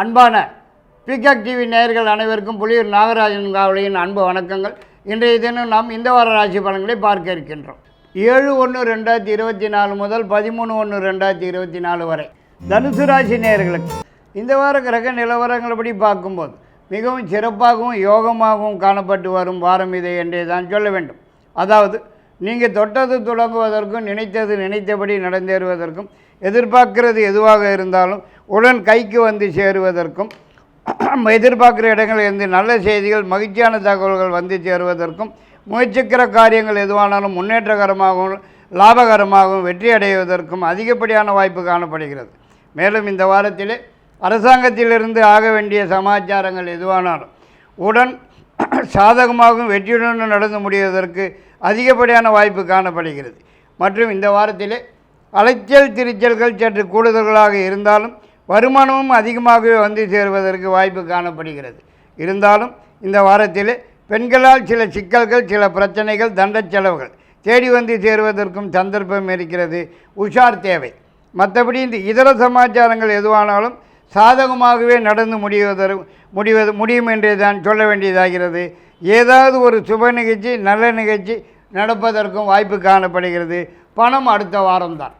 அன்பான peacock TV நேயர்கள் அனைவருக்கும் புலியூர் நாகராஜன் காவலியின் அன்பு வணக்கங்கள். இன்றைய தினம் நாம் இந்த வார ராசி பலன்களை பார்க்க இருக்கின்றோம். ஏழு ஒன்று ரெண்டாயிரத்தி இருபத்தி நாலு முதல் பதிமூணு ஒன்று ரெண்டாயிரத்தி இருபத்தி நாலு வரை. தனுசு ராசி நேயர்களுக்கு இந்த வார கிரக நிலவரங்களப்படி பார்க்கும்போது மிகவும் சிறப்பாகவும் யோகமாகவும் காணப்பட்டு வரும் வாரம் இதை என்றே தான் சொல்ல வேண்டும். அதாவது நீங்கள் தொட்டது தொடங்குவதற்கும் நினைத்தது நினைத்தபடி நடந்தேறுவதற்கும் எதிர்பார்க்கிறது எதுவாக இருந்தாலும் உடன் கைக்கு வந்து சேருவதற்கும் எதிர்பார்க்குற இடங்களில் இருந்து நல்ல செய்திகள் மகிழ்ச்சியான தகவல்கள் வந்து சேருவதற்கும் முயற்சிக்கிற காரியங்கள் எதுவானாலும் முன்னேற்றகரமாகவும் லாபகரமாகவும் வெற்றி அடைவதற்கும் அதிகப்படியான வாய்ப்பு காணப்படுகிறது. மேலும் இந்த வாரத்திலே அரசாங்கத்திலிருந்து ஆக வேண்டிய சமாச்சாரங்கள் எதுவானாலும் உடன் சாதகமாகவும் வெற்றியுடன் நடந்து முடிவதற்கு அதிகப்படியான வாய்ப்பு காணப்படுகிறது. மற்றும் இந்த வாரத்திலே அலைச்சல் திருச்சல்கள் சற்று கூடுதல்களாக இருந்தாலும் வருமானமும் அதிகமாகவே வந்து சேருவதற்கு வாய்ப்பு காணப்படுகிறது. இருந்தாலும் இந்த வாரத்தில் பெண்களால் சில சிக்கல்கள் சில பிரச்சனைகள் தண்ட செலவுகள் தேடி வந்து சேருவதற்கும் சந்தர்ப்பம் இருக்கிறது. உஷார் தேவை. மற்றபடி இந்த இதர சமாச்சாரங்கள் எதுவானாலும் சாதகமாகவே நடந்து முடிவதற்கு முடிவது முடியும் என்றே தான் சொல்ல வேண்டியதாகிறது. ஏதாவது ஒரு சுப நிகழ்ச்சி நல்ல நிகழ்ச்சி நடப்பதற்கும் வாய்ப்பு காணப்படுகிறது. பணம் அடுத்த வாரம்தான்.